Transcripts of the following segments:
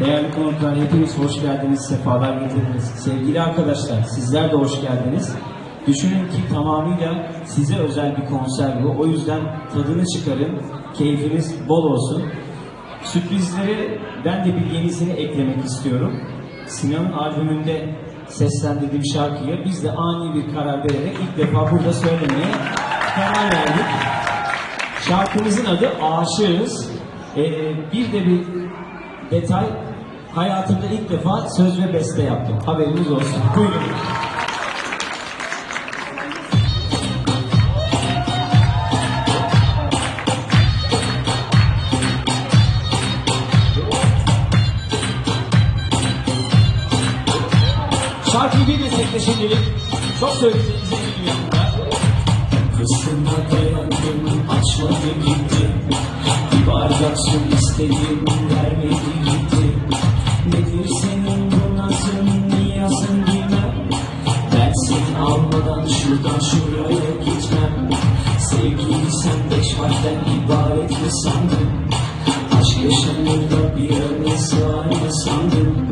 Değerli konuklar hepiniz hoş geldiniz, sefalar getirdiniz. Sevgili arkadaşlar sizler de hoş geldiniz. Düşünün ki tamamıyla size özel bir konser bu. O yüzden tadını çıkarın, keyfiniz bol olsun. Sürprizleri ben de bir yenisini eklemek istiyorum. Sinan'ın albümünde seslendirdiğim şarkıyı biz de ani bir karar vererek ilk defa burada söylemeye karar verdik. Şarkımızın adı Aşığız. Ee, bir de bir detay, hayatımda ilk defa söz ve beste yaptım. Haberiniz olsun. Buyurun. Şarkıyı bir destekle şimdilik. Çok söyleyeceğinize eminim yakında. Kızına dayandım, açmadı gitti. Bardak su istedim, vermedi gitti. Nedir senin bu nazın, niyazın bilmem. Ben seni almadan şuradan şuraya gitmem. Sevgili sen beş harften ibaret mi sandın? Aşk yaşanır da bir ömre sığar mı sandın?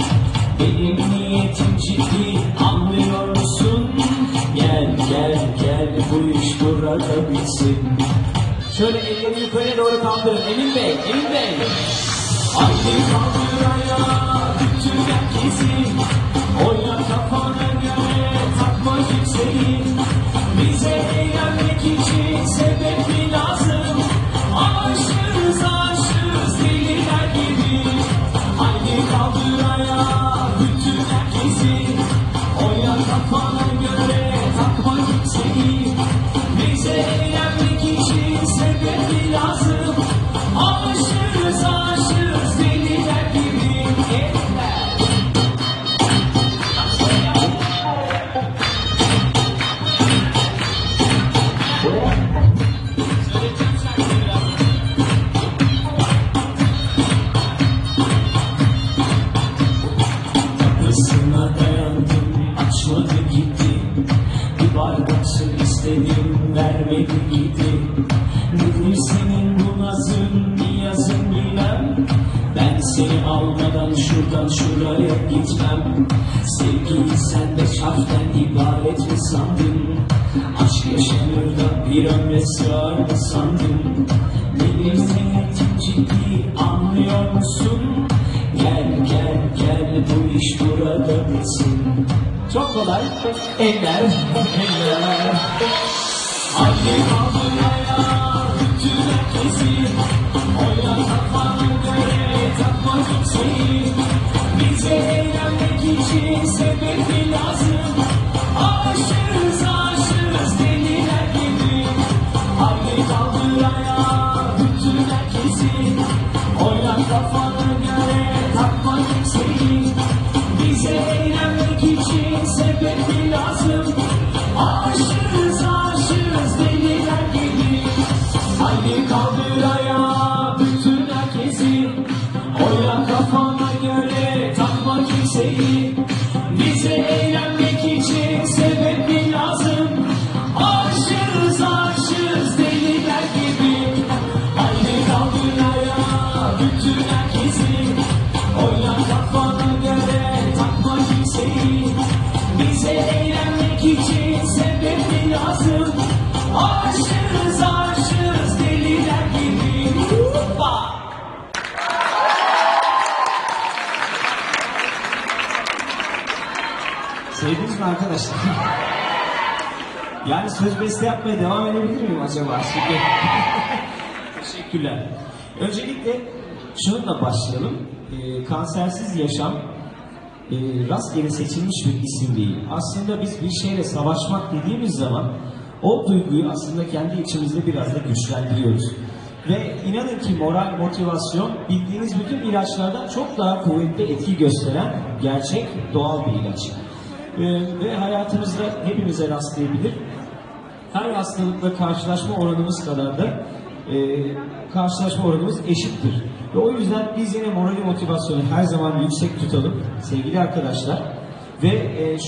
Benim niyetim ciddi anlıyor musun? Gel gel gel bu iş burada bitsin. Şöyle elleri yukarı doğru kaldırın Emin Bey, Emin Bey. Haydi kaldır ayağa bütün herkesi. Oyna kafana göre takma kimseyi. Bize eğlenmek için sebep vermedi gitti. Nedir senin bu nazın, niyazın bilmem. Ben seni almadan şuradan şuraya gitmem. Sevgili sen de şarttan ibaret mi sandın? Aşk yaşanır da bir ömre sığar mı sandın? Nedir senin ciddi anlıyor musun? Gel gel gel bu iş burada bitsin. Çok kolay. Eller, eller. Haydi kaldır kafana göre takma kimseyi. Bize eğlenmek için sebebi lazım. Aşığız aşığız deliler gibi. Hoppa! Sevdiniz mi arkadaşlar? Yani söz beste yapmaya devam edebilir miyim acaba? Teşekkürler. Öncelikle şununla başlayalım. Ee, kansersiz yaşam e, rastgele seçilmiş bir isim değil. Aslında biz bir şeyle savaşmak dediğimiz zaman o duyguyu aslında kendi içimizde biraz da güçlendiriyoruz. Ve inanın ki moral, motivasyon bildiğiniz bütün ilaçlardan çok daha kuvvetli etki gösteren gerçek doğal bir ilaç. Ee, ve hayatımızda hepimize rastlayabilir. Her hastalıkla karşılaşma oranımız kadar da e, karşılaşma oranımız eşittir. Ve o yüzden biz yine morali motivasyonu her zaman yüksek tutalım sevgili arkadaşlar. Ve e, şu